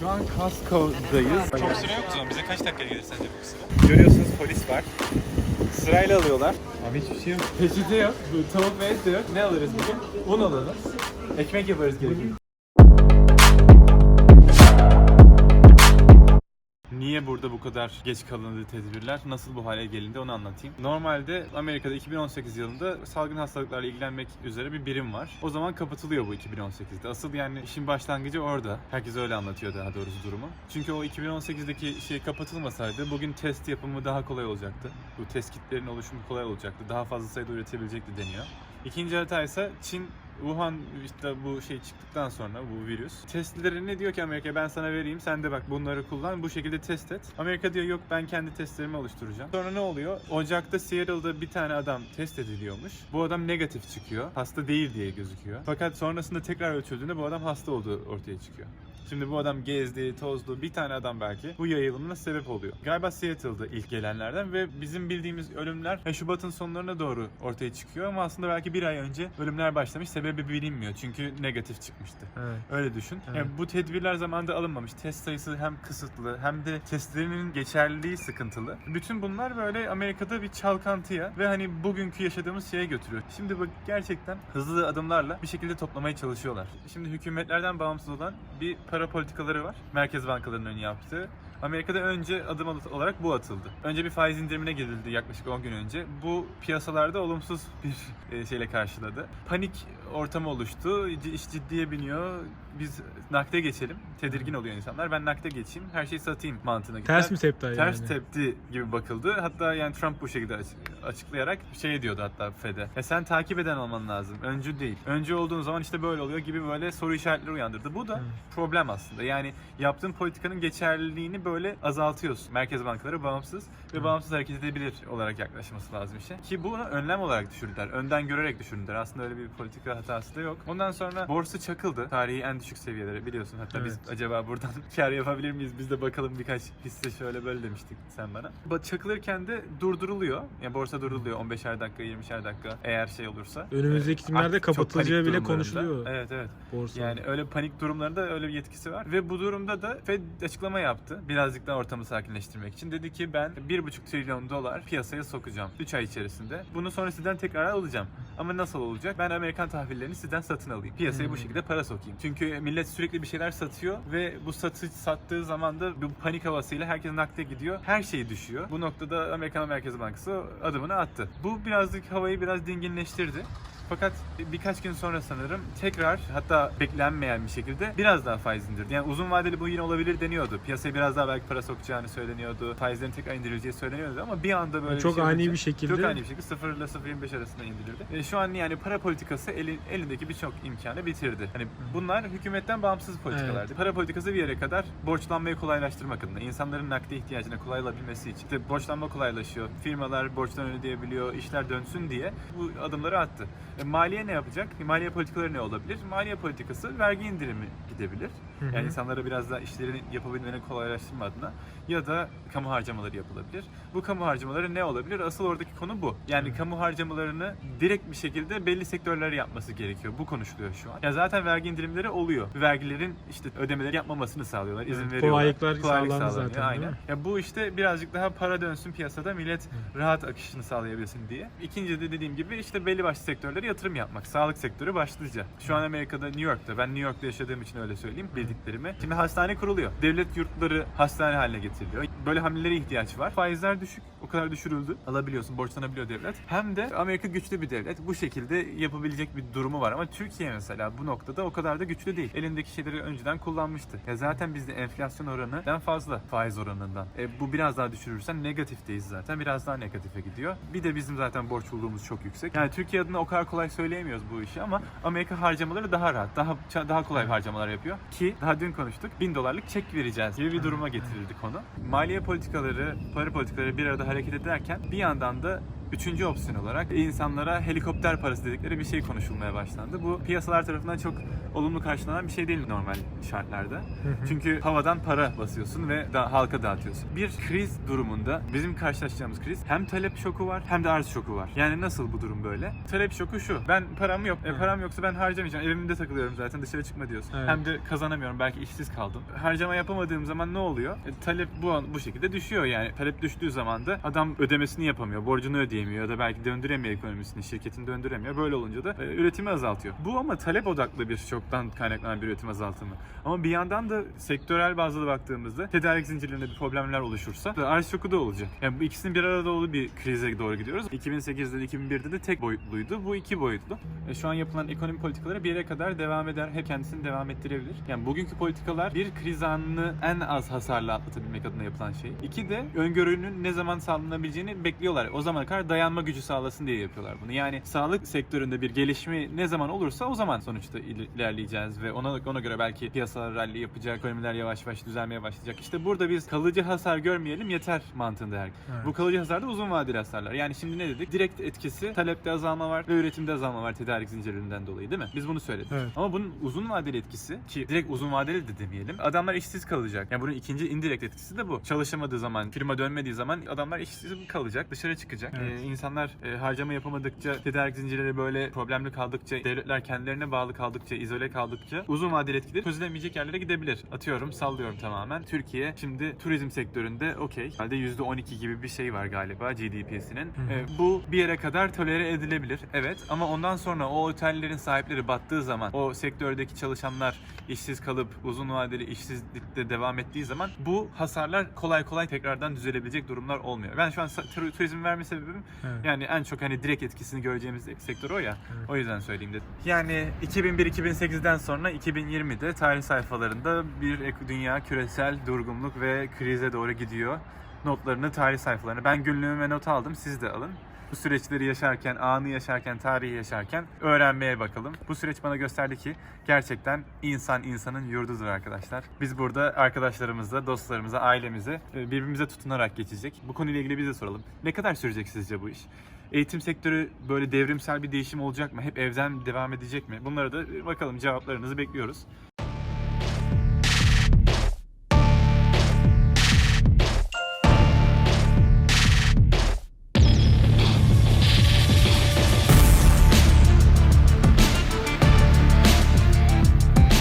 Şu an Costco'dayız. Çok süre yok o zaman. Bize kaç dakika gelir sence bu sıra? Görüyorsunuz polis var. Sırayla alıyorlar. Abi hiçbir şey yok. Peçete yok. Tavuk ve et de yok. Ne alırız bugün? Un alalım. Ekmek yaparız gerekiyor. Niye burada bu kadar geç kalındı tedbirler? Nasıl bu hale gelindi onu anlatayım. Normalde Amerika'da 2018 yılında salgın hastalıklarla ilgilenmek üzere bir birim var. O zaman kapatılıyor bu 2018'de. Asıl yani işin başlangıcı orada. Herkes öyle anlatıyor daha doğrusu durumu. Çünkü o 2018'deki şey kapatılmasaydı bugün test yapımı daha kolay olacaktı. Bu test kitlerin oluşumu kolay olacaktı. Daha fazla sayıda üretebilecekti deniyor. İkinci hata ise Çin Wuhan işte bu şey çıktıktan sonra bu virüs testlerini diyor ki Amerika ben sana vereyim sen de bak bunları kullan bu şekilde test et. Amerika diyor yok ben kendi testlerimi oluşturacağım. Sonra ne oluyor? Ocak'ta Seattle'da bir tane adam test ediliyormuş. Bu adam negatif çıkıyor. Hasta değil diye gözüküyor. Fakat sonrasında tekrar ölçüldüğünde bu adam hasta olduğu ortaya çıkıyor. Şimdi bu adam gezdi, tozdu, bir tane adam belki bu yayılımına sebep oluyor. Galiba Seattle'da ilk gelenlerden ve bizim bildiğimiz ölümler e, Şubat'ın sonlarına doğru ortaya çıkıyor ama aslında belki bir ay önce ölümler başlamış. Sebebi bilinmiyor çünkü negatif çıkmıştı. Evet. Öyle düşün. Evet. Yani bu tedbirler zamanında alınmamış. Test sayısı hem kısıtlı hem de testlerinin geçerliliği sıkıntılı. Bütün bunlar böyle Amerika'da bir çalkantıya ve hani bugünkü yaşadığımız şeye götürüyor. Şimdi bak gerçekten hızlı adımlarla bir şekilde toplamaya çalışıyorlar. Şimdi hükümetlerden bağımsız olan bir para politikaları var. Merkez bankalarının yaptığı. Amerika'da önce adım olarak bu atıldı. Önce bir faiz indirimine gidildi yaklaşık 10 gün önce. Bu piyasalarda olumsuz bir e, şeyle karşıladı. Panik ortamı oluştu. İş ciddiye biniyor. Biz nakde geçelim. Tedirgin oluyor insanlar. Ben nakde geçeyim. Her şeyi satayım mantığına gittiler. Ters mi tepti yani? Ters tepti gibi bakıldı. Hatta yani Trump bu şekilde açık- açıklayarak şey diyordu hatta Fed'e. E sen takip eden olman lazım. Öncü değil. Öncü olduğun zaman işte böyle oluyor gibi böyle soru işaretleri uyandırdı. Bu da problem aslında. Yani yaptığın politikanın geçerliliğini böyle azaltıyorsun. Merkez bankaları bağımsız ve bağımsız hareket edebilir olarak yaklaşması lazım işe. Ki bunu önlem olarak düşündüler. Önden görerek düşündüler. Aslında öyle bir politika hatası da yok. Ondan sonra borsa çakıldı. Tarihi en düşük seviyelere biliyorsun. Hatta biz Evet. acaba buradan kar yapabilir miyiz? Biz de bakalım birkaç hisse şöyle böyle demiştik sen bana. Ba- Çakılırken de durduruluyor. Yani borsa durduruluyor 15'er dakika, 20'şer dakika eğer şey olursa. Önümüzdeki Ee, günlerde artık çok kapatılacağı bile konuşuluyor. Evet evet. Borsa. Yani öyle panik durumlarında öyle bir yetkisi var. Ve bu durumda da Fed açıklama yaptı. Birazcık daha ortamı sakinleştirmek için. Dedi ki ben 1,5 trilyon dolar piyasaya sokacağım 3 ay içerisinde. Bunu sonra sizden tekrar alacağım. Ama nasıl olacak? Ben Amerikan tahvillerini sizden satın alayım. Piyasaya bu Hmm. şekilde para sokayım. Çünkü millet sürekli bir şeyler satıyor ve bu satı sattığı zaman da bu panik havasıyla herkes nakde gidiyor. Her şey düşüyor. Bu noktada Amerikan Merkez Bankası adımını attı. Bu birazcık havayı biraz dinginleştirdi. Fakat birkaç gün sonra sanırım tekrar hatta beklenmeyen bir şekilde biraz daha faiz indirdi. Yani uzun vadeli bu yine olabilir deniyordu. Piyasaya biraz daha belki para sokacağını söyleniyordu. Faizlerin tekrar indirileceği söyleniyordu ama bir anda böyle Çok bir şey ani bir şekilde- Çok ani bir şekilde 0 ile 0.25 arasında indirildi. E, şu an yani para politikası elin, elindeki birçok imkanı bitirdi. Hani bunlar hükümetten bağımsız politikalardı. Para politikası bir yere kadar borçlanmayı kolaylaştırmak adına, insanların nakde ihtiyacına kolaylabilmesi için. İşte borçlanma kolaylaşıyor. Firmalar borçlarını ödeyebiliyor, işler dönsün diye bu adımları attı. E, maliye ne yapacak? Maliye politikaları ne olabilir? Maliye politikası vergi indirimi gidebilir. Hı hı. Yani insanlara biraz daha işlerini yapabilmelerini kolaylaştırma adına ya da kamu harcamaları yapılabilir. Bu kamu harcamaları ne olabilir? Asıl oradaki konu bu. Yani kamu harcamalarını direkt bir şekilde belli sektörlere yapması gerekiyor. Bu konuşuluyor şu an. Ya zaten vergi indirimleri oluyor. Vergilerin işte ödemeleri yapmamasını sağlıyorlar, izin Evet, veriyorlar. kolaylıklar sağlandı sağlanıyor, zaten, Aynen. Ya bu işte birazcık daha para dönsün piyasada millet rahat akışını sağlayabilsin diye. İkinci de dediğim gibi işte belli başlı sektörlere yatırım yapmak. Sağlık sektörü başlıca. Şu an Amerika'da New York'ta ben New York'ta yaşadığım için öyle söyleyeyim bildiklerimi. Şimdi hastane kuruluyor. Devlet yurtları hastane haline getiriliyor. Böyle hamlelere ihtiyaç var. Faizler düşük. Kadar düşürüldü. Alabiliyorsun, borçlanabiliyor devlet. Hem de Amerika güçlü bir devlet. Bu şekilde yapabilecek bir durumu var ama Türkiye mesela bu noktada o kadar da güçlü değil. Elindeki şeyleri önceden kullanmıştı. Ya zaten bizde enflasyon oranından fazla faiz oranından. E, bu biraz daha düşürürsen negatifteyiz zaten. Biraz daha negatife gidiyor. Bir de bizim zaten borç bulduğumuz çok yüksek. Yani Türkiye adına o kadar kolay söyleyemiyoruz bu işi ama Amerika harcamaları daha rahat, daha daha kolay harcamalar yapıyor. Ki daha dün konuştuk. 1000 dolarlık çek vereceğiz gibi bir duruma getirildi konu. Maliye politikaları, para politikaları bir arada hareket ederken bir yandan da üçüncü opsiyon olarak insanlara helikopter parası dedikleri bir şey konuşulmaya başlandı. Bu piyasalar tarafından çok olumlu karşılanan bir şey değil normal şartlarda. Çünkü havadan para basıyorsun ve da halka dağıtıyorsun. Bir kriz durumunda bizim karşılaşacağımız kriz hem talep şoku var hem de arz şoku var. Yani nasıl bu durum böyle? Talep şoku şu. Ben param yok. E, param yoksa ben harcamayacağım. Evimde takılıyorum zaten dışarı çıkma diyorsun. Evet. Hem de kazanamıyorum. Belki işsiz kaldım. Harcama yapamadığım zaman ne oluyor? E, talep bu bu şekilde düşüyor yani. Talep düştüğü zaman da adam ödemesini yapamıyor. Borcunu ödeyemiyor ya da belki döndüremiyor ekonomisini, şirketini döndüremiyor. Böyle olunca da e, üretimi azaltıyor. Bu ama talep odaklı bir şoktan kaynaklanan bir üretim azaltımı. Ama bir yandan da sektörel bazda da baktığımızda tedarik zincirlerinde bir problemler oluşursa da arz şoku da olacak. Yani bu ikisinin bir arada olduğu bir krize doğru gidiyoruz. 2008'de de 2001'de de tek boyutluydu. Bu iki boyutlu. E, şu an yapılan ekonomi politikaları bir yere kadar devam eder. Hep kendisini devam ettirebilir. Yani bugünkü politikalar bir kriz anını en az hasarla atlatabilmek adına yapılan şey. İki de öngörünün ne zaman sağlanabileceğini bekliyorlar. O zamana kadar dayanma gücü sağlasın diye yapıyorlar bunu. Yani sağlık sektöründe bir gelişme ne zaman olursa o zaman sonuçta il- ilerleyeceğiz ve ona ona göre belki piyasalar rally yapacak, ekonomiler yavaş yavaş düzelmeye başlayacak. İşte burada biz kalıcı hasar görmeyelim yeter mantığında her. Evet. Bu kalıcı hasar da uzun vadeli hasarlar. Yani şimdi ne dedik? Direkt etkisi talepte azalma var ve üretimde azalma var tedarik zincirlerinden dolayı değil mi? Biz bunu söyledik. Evet. Ama bunun uzun vadeli etkisi ki direkt uzun vadeli de demeyelim. Adamlar işsiz kalacak. Yani bunun ikinci indirekt etkisi de bu. Çalışamadığı zaman, firma dönmediği zaman adamlar işsiz kalacak, dışarı çıkacak. Evet. Ee, insanlar e, harcama yapamadıkça, tedarik zincirleri böyle problemli kaldıkça, devletler kendilerine bağlı kaldıkça, izole kaldıkça uzun vadeli etkileri çözülemeyecek yerlere gidebilir. Atıyorum, sallıyorum tamamen. Türkiye şimdi turizm sektöründe okey. Halde %12 gibi bir şey var galiba GDP'sinin. Ee, bu bir yere kadar tolere edilebilir. Evet ama ondan sonra o otellerin sahipleri battığı zaman, o sektördeki çalışanlar işsiz kalıp uzun vadeli işsizlikte devam ettiği zaman bu hasarlar kolay kolay tekrardan düzelebilecek durumlar olmuyor. Ben şu an turizm verme sebebim Evet. yani en çok hani direkt etkisini göreceğimiz sektör o ya. Evet. O yüzden söyleyeyim dedim. Yani 2001-2008'den sonra 2020'de tarih sayfalarında bir dünya küresel durgunluk ve krize doğru gidiyor. Notlarını tarih sayfalarına. Ben günlüğüme not aldım. Siz de alın. Bu süreçleri yaşarken, anı yaşarken, tarihi yaşarken öğrenmeye bakalım. Bu süreç bana gösterdi ki gerçekten insan insanın yurdudur arkadaşlar. Biz burada arkadaşlarımızla, dostlarımıza, ailemize birbirimize tutunarak geçecek. Bu konuyla ilgili biz de soralım. Ne kadar sürecek sizce bu iş? Eğitim sektörü böyle devrimsel bir değişim olacak mı? Hep evden devam edecek mi? Bunlara da e, bakalım cevaplarınızı bekliyoruz.